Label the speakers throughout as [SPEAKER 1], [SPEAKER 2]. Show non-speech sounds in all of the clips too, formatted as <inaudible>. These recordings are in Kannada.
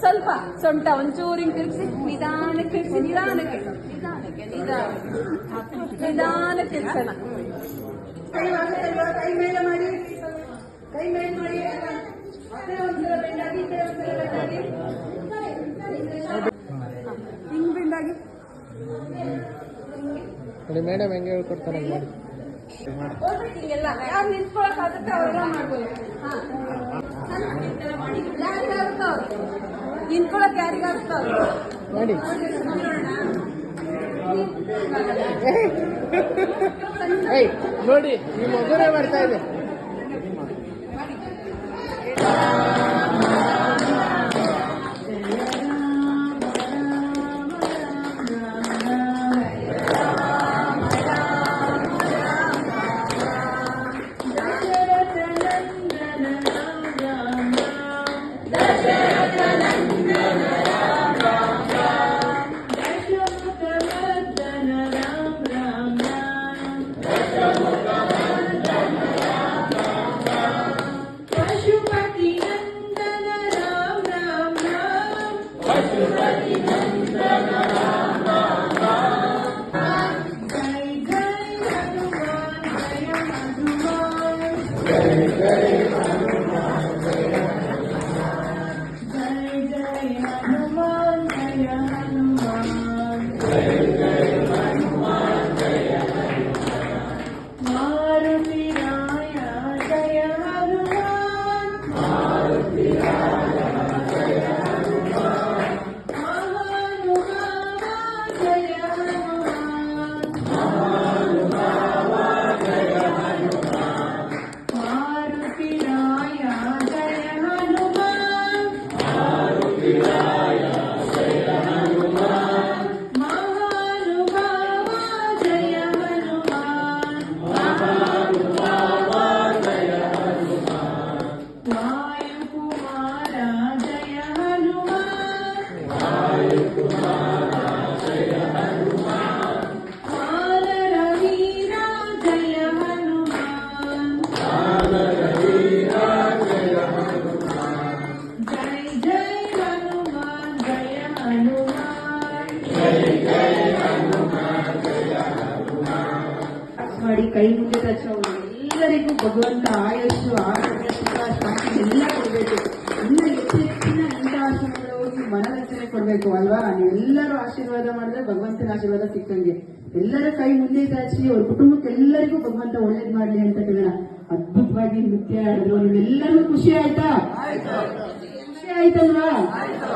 [SPEAKER 1] ಸ್ವಲ್ಪ ಸೊಂಟ ಒಂಚೂರಿಂಗ್ ತಿರುಗಿಸಿ ನಿಧಾನಕ್ಕೆ ತಿರುಗಿಸಿ ನಿಧಾನಕ್ಕೆ ನಿಧಾನ ನಿಧಾನಕ್ಕೆ ನಿಧಾನಕ್ಕೆ ನಿಧಾನಕ್ಕೆ ತಿರ್ಸೋಣ
[SPEAKER 2] ಕೈ ಮೇಲೆ ಮಾಡಿ ಕೈ ಮೇಲೆ ಮಾಡಿ ಆ ಕಡೆ ಒಂದ್ಸಲ ಬೆಂಡಾಗಿ ಈ ಕಡೆ ಒಂದ್ಸಲ ಬೆಂಡಾಗಿ
[SPEAKER 1] ಹಿಂಗ್ ಬೆಂಡಾಗಿ
[SPEAKER 3] ನೋಡಿ ಮೇಡಮ್ ಹೆಂಗೆ ಹೇಳ್ಕೊಡ್ತಾರೆ ಮಾಡಿ
[SPEAKER 1] ಹಿಂಗೆಲ್ಲ ಯಾರು ನಿಂತ್ಕೊಳಕ್ ಆಗುತ್ತೆ ಅವರೆಲ್ಲ ಮಾಡ್ಬೋದು ಹಾ. ಯಾರಿಗಾಗುತ್ತೋ ಅವ್ರು. ನಿಂತ್ಕೊಳಕ್ ಯಾರಿಗಾಗುತ್ತೋ ಅವ್ರು.
[SPEAKER 3] ಮಾಡಿ ಏಯ್ ನೋಡಿ ನಿಮ್ಮ ಮಗುರೇ ಬರ್ತಾ ಇದೆ
[SPEAKER 2] ಮಾಡಿ ಕೈ ಮುಂದೆ ತಾಚೋ ಎಲ್ಲರಿಗೂ ಭಗವಂತ ಆಯಸ್ಸು ಆರೋಗ್ಯ ಸುಖ ಶಾಂತಿ ಎಲ್ಲ ಕೊಡಬೇಕು. ಇನ್ನೂ ಹೆಚ್ಚು ಹೆಚ್ಚಿನ ಇಂಥ ಆಶ್ರಮಗಳು ಹೋಗಿ ಮನರಂಜನೆ ಕೊಡಬೇಕು ಅಲ್ವಾ? ಎಲ್ಲರೂ ಆಶೀರ್ವಾದ ಮಾಡಿದ್ರೆ ಭಗವಂತನ ಆಶೀರ್ವಾದ ಸಿಕ್ಕಂಗೆ. ಎಲ್ಲರ ಕೈ ಮುಂದೆ ಚಾಚಿ ಅವ್ರ ಕುಟುಂಬಕ್ಕೆ ಎಲ್ಲರಿಗೂ ಭಗವಂತ ಒಳ್ಳೇದ್ ಮಾಡಲಿ ಅಂತ ಕೇಳೋಣ. ಅದ್ಭುತವಾಗಿ ನೃತ್ಯ ಆಡಿದ್ರು ನಿಮ್ಗೆಲ್ಲರಿಗೂ ಖುಷಿ ಆಯ್ತಾ? ಖುಷಿ ಆಯ್ತಲ್ವಾ? ಆಯ್ತಾ.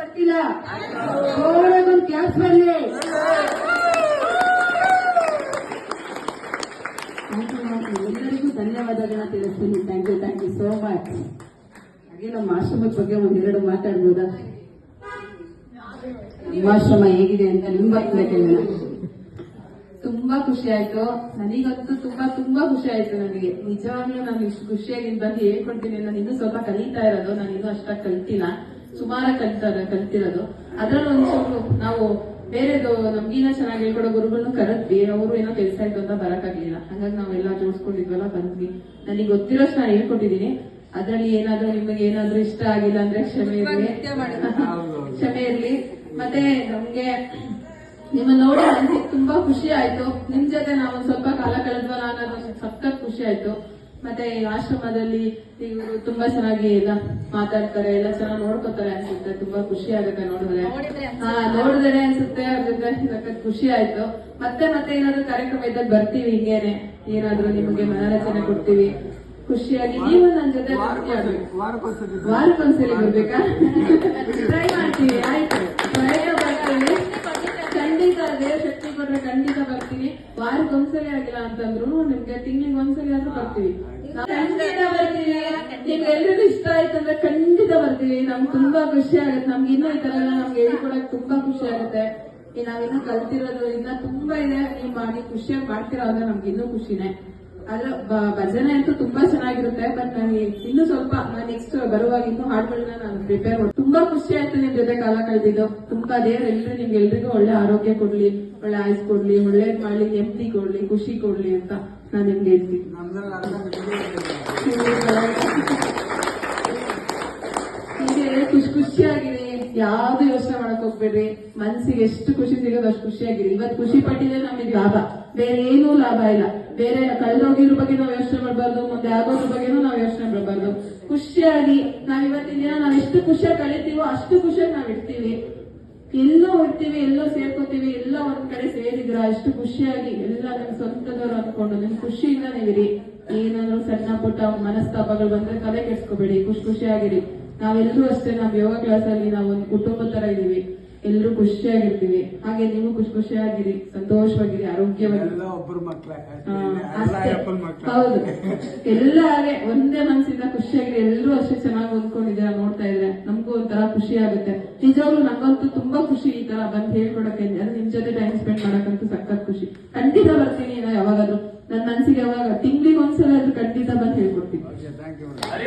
[SPEAKER 2] ಬರ್ತಿಲ್ಲ? ಕ್ಯಾಸ್ ಬರ್ಲಿ ಥ್ಯಾಂಕ್ ಯು ಮ್ಯಾಮ್. ಎಲ್ಲರಿಗೂ ಧನ್ಯವಾದಗಳನ್ನ ತಿಳಿಸ್ತೀನಿ thank you thank you so much ಹಾಗೆ ನಮ್ಮ ಆಶ್ರಮದ ಬಗ್ಗೆ ಒಂದೆರಡು ಮಾತಾಡ್ಬೋದಾ? ನಿಮ್ಮ ಆಶ್ರಮ ಹೇಗಿದೆ ಅಂತ ನಿಮ್ಮ ಕೇಳೋಣ. ತುಂಬಾ ಖುಷಿ ಆಯ್ತು. ನನಗಂತೂ ತುಂಬಾ ತುಂಬಾ ಖುಷಿ ಆಯ್ತು ನನಗೆ. ನಿಜವಾಗ್ಲೂ ನಾನು ಇಷ್ಟು ಖುಷಿಯಾಗಿ ಬಂದು ಹೇಳ್ಕೊಡ್ತೀನಿ ನಾನು ಇನ್ನೂ ಸ್ವಲ್ಪ ಕಲಿತಾ ಇರೋದು. ನಾನು ಇನ್ನೂ ಅಷ್ಟಾಗಿ ಕಲ್ತಿಲ್ಲ. ಸುಮಾರು ಕಲ್ತಾರ ಕಲ್ತಿರೋದು. ಅದರಲ್ಲೂ ಒಂದು ಸ್ವಲ್ಪ ನಾವು ಬೇರೆದು ನಮ್ಗಿನ್ನ ಚೆನ್ನಾಗಿ ಹೇಳ್ಕೊಡೋ ಗುರುಗಳನ್ನು ಕರೆದ್ವಿ ಅವರು ಏನೋ ಕೆಲಸ ಇತ್ತು ಅಂತ ಬರಕ್ಕಾಗ್ಲಿಲ್ಲ. ಹಂಗಾಗಿ ನಾವೆಲ್ಲ ಜೋಡಿಸ್ಕೊಂಡಿದ್ವಲ್ಲ ಬಂದ್ವಿ. ನನಗೆ ಗೊತ್ತಿರೋಷ್ಟು ನಾನು ಹೇಳ್ಕೊಟ್ಟಿದೀನಿ. ಅದ್ರಲ್ಲಿ ಏನಾದ್ರೂ ನಿಮಗೆ ಏನಾದ್ರೂ ಇಷ್ಟ ಆಗಿಲ್ಲ ಅಂದ್ರೆ ಕ್ಷಮೆ ಇರ್ಲಿ. <laughs> ಕ್ಷಮೆ ಇರ್ಲಿ. ಮತ್ತೆ ನಮ್ಗೆ ನಿಮ್ಮ ನೋಡಿ ನನಗೆ ತುಂಬಾ ಖುಷಿ ಆಯ್ತು. ನಿಮ್ ಜೊತೆ ನಾವು ಸ್ವಲ್ಪ ಕಾಲ ಕಳೆದ್ವಲ್ಲ ಅನ್ನೋದು ಸಖತ್ ಖುಷಿ ಆಯ್ತು. ಮತ್ತೆ ಈ ಆಶ್ರಮದಲ್ಲಿ ಇವರು ತುಂಬಾ ಚೆನ್ನಾಗಿ ಎಲ್ಲ ಮಾತಾಡ್ತಾರೆ ಎಲ್ಲ ಚೆನ್ನಾಗಿ ನೋಡ್ಕೊತಾರೆ ಅನ್ಸುತ್ತೆ. ತುಂಬಾ ಖುಷಿ ಆಗುತ್ತೆ ನೋಡಿದ್ರೆ. ಹಾ ನೋಡಿದ್ರೆ ಅನ್ಸುತ್ತೆ ಸಖತ್ ಖುಷಿ ಆಯ್ತು. ಮತ್ತೆ ಮತ್ತೆ ಏನಾದ್ರು ಕಾರ್ಯಕ್ರಮ ಇದ್ದಾಗ ಬರ್ತೀವಿ ಹಿಂಗೇನೆ. ಏನಾದ್ರು ನಿಮ್ಗೆ ಮನರಂಜನೆ ಕೊಡ್ತೀವಿ. ಖುಷಿಯಾಗಿ ನೀವು ನನ್ನ ಜೊತೆ. ವಾರಕ್ಕೊಂದ್ಸಲಿ ಬರ್ಬೇಕಾ? <laughs> ಟ್ರೈ ಮಾಡ್ತೀವಿ ಆಯ್ತು. ಬರ್ತೀವಿ ದೇವ ಶಕ್ತಿ ಕೊಟ್ಟರೆ ಖಂಡಿತ ಬರ್ತೀನಿ. ವಾರಕ್ಕೊಂದ್ಸಲಿ ಆಗಿಲ್ಲ ಅಂತಂದ್ರು ನಿಮ್ಗೆ ತಿಂಗಳಿಗೆ ಒಂದ್ಸಲಿ ಆದ್ರೂ ಬರ್ತೀವಿ. ಖಂಡಿತ ಬರ್ತೀವಿ. ಇಷ್ಟ ಆಯ್ತು ಅಂದ್ರೆ ಖಂಡಿತ ಬರ್ತೀವಿ. ನಮ್ಗೆ ತುಂಬಾ ಖುಷಿ ಆಗುತ್ತೆ. ನಮ್ಗೆ ಇನ್ನೂ ಈ ತರ ಎಲ್ಲ ನಮ್ಗೆ ಹೇಳ್ಕೊಡಕ್ ತುಂಬಾ ಖುಷಿ ಆಗುತ್ತೆ. ನಾವಿನ್ನೂ ಕಲ್ತಿರೋದು ಇನ್ನ ತುಂಬಾ ಇದೆ. ನೀವು ಮಾಡಿ ಖುಷಿಯಾಗಿ ಮಾಡ್ತಿರೋ ಅಂದ್ರೆ ನಮ್ಗೆ ಇನ್ನೂ ಖುಷಿನೇ. ಬ- ಭಜನೆ ಅಂತೂ ತುಂಬಾ ಚೆನ್ನಾಗಿರುತ್ತೆ ಬಟ್ ನಾನು ಇನ್ನು ಸ್ವಲ್ಪ ನಾನು ನೆಕ್ಸ್ಟ್ ಬರುವಾಗ ಇನ್ನು ಹಾಡುಗಳನ್ನ ನಾನು ಪ್ರಿಪೇರ್ ಮಾಡಿ ತುಂಬಾ ಖುಷಿ ಆಯ್ತು ನಿಮ್ ಜೊತೆ ಕಾಲ ಕಳೆದಿದ್ದು. ತುಂಬಾ ದೇವ್ರ ಎಲ್ರು ನಿಮ್ಗೆ ಎಲ್ರಿಗೂ ಒಳ್ಳೆ ಆರೋಗ್ಯ ಕೊಡ್ಲಿ ಒಳ್ಳೆ ಆಯ್ಸ್ ಕೊಡ್ಲಿ ಒಳ್ಳೇದ್ ಮಾಡ್ಲಿ ನೆಮ್ಮದಿ ಕೊಡ್ಲಿ ಖುಷಿ ಕೊಡ್ಲಿ ಅಂತ ನಾನು ನಿಮ್ಗೆ ಹೇಳ್ತೀನಿ. ಯಾವ್ದು ಯೋಚನೆ ಮಾಡಕ್ ಹೋಗ್ಬೇಡ್ರಿ. ಮನ್ಸಿಗೆ ಎಷ್ಟು ಖುಷಿ ಸಿಗೋದು ಅಷ್ಟು ಖುಷಿಯಾಗಿರಿ ಇವತ್ತು ಖುಷಿ ಪಟ್ಟಿದ್ರೆ ನಮಗೆ ಲಾಭ. ಬೇರೆ ಏನೂ ಲಾಭ ಇಲ್ಲ. ಬೇರೆ ಕಳೆದೋಗಿರೋ ಬಗ್ಗೆ ನಾವು ಯೋಚನೆ ಮಾಡಬಾರ್ದು, ಮುಂದೆ ಆಗೋದ್ರ ಬಗ್ಗೆನೂ ನಾವು ಯೋಚನೆ ಮಾಡಬಾರ್ದು. ಖುಷಿಯಾಗಿ ನಾವ್ ಇವತ್ತಿನ ದಿನ ನಾವ್ ಎಷ್ಟು ಖುಷಿಯಾಗಿ ಕಳಿತೀವೋ ಅಷ್ಟು ಖುಷಿಯಾಗಿ ನಾವ್ ಇರ್ತೀವಿ. ಎಲ್ಲೋ ಇರ್ತೀವಿ ಎಲ್ಲೋ ಸೇರ್ಕೋತೀವಿ, ಎಲ್ಲ ಒಂದ್ ಕಡೆ ಸೇರಿದ್ರ ಎಷ್ಟು ಖುಷಿಯಾಗಿ ಎಲ್ಲ ನಿಮ್ ಸ್ವಂತದವ್ರು ಅನ್ಕೊಂಡು ನಿಮ್ ಖುಷಿಯಿಂದ ನೀವಿರಿ. ಏನಾದ್ರು ಸಣ್ಣ ಪುಟ್ಟ ಮನಸ್ತಾಪಗಳು ಬಂದ್ರೆ ಕಲೆ ಕೆಡ್ಸ್ಕೋಬೇಡಿ, ಖುಷಿ ಖುಷಿಯಾಗಿರಿ. ನಾವೆಲ್ಲರೂ ಅಷ್ಟೇ, ನಾವ್ ಯೋಗ ಕ್ಲಾಸ್ ಅಲ್ಲಿ ನಾವು ಒಂದು ಕುಟುಂಬ ತರ ಇದೀವಿ ಎಲ್ಲರೂ ಖುಷಿಯಾಗಿರ್ತೀವಿ. ಹಾಗೆ ನೀವು ಖುಷಿ ಖುಷಿಯಾಗಿರಿ ಸಂತೋಷವಾಗಿರಿ
[SPEAKER 4] ಮಕ್ಳೆ.
[SPEAKER 2] ಹೌದು ಎಲ್ಲ ಹಾಗೆ ಒಂದೇ ಮನಸ್ಸಿಂದ ಖುಷಿಯಾಗಿರಿ. ಎಲ್ಲರೂ ಅಷ್ಟೇ ಚೆನ್ನಾಗಿ ಹೊಂದ್ಕೊಂಡಿದ್ದೀರಾ ನೋಡ್ತಾ ಇದ್ರೆ. ನಮಗೂ ಒಂಥರ ಖುಷಿ ಆಗುತ್ತೆ. ನಿಜವಾಗ್ಲೂ ನಂಗಂತೂ ತುಂಬಾ ಖುಷಿ ಈ ತರ ಬಂದ್ ಹೇಳ್ಕೊಡಕ್ಕೆ. ಅಂದ್ರೆ ನಿಮ್ ಜೊತೆ ಟೈಮ್ ಸ್ಪೆಂಡ್ ಮಾಡಕ್ಕಂತೂ ಸಖತ್ ಖುಷಿ. ಖಂಡಿತ ಬರ್ತೀನಿ ನಾ ಯಾವಾಗಾದ್ರೂ. ನನ್ನ ಮನ್ಸಿಗೆ ಯಾವಾಗ ತಿಂಗಳಿಗೆ ಒಂದ್ಸಲ ಆದ್ರೂ ಖಂಡಿತ ಬಂದು ಹೇಳ್ಕೊಡ್ತೀನಿ.
[SPEAKER 4] ಥ್ಯಾಂಕ್ ಯು
[SPEAKER 2] ಸರಿ.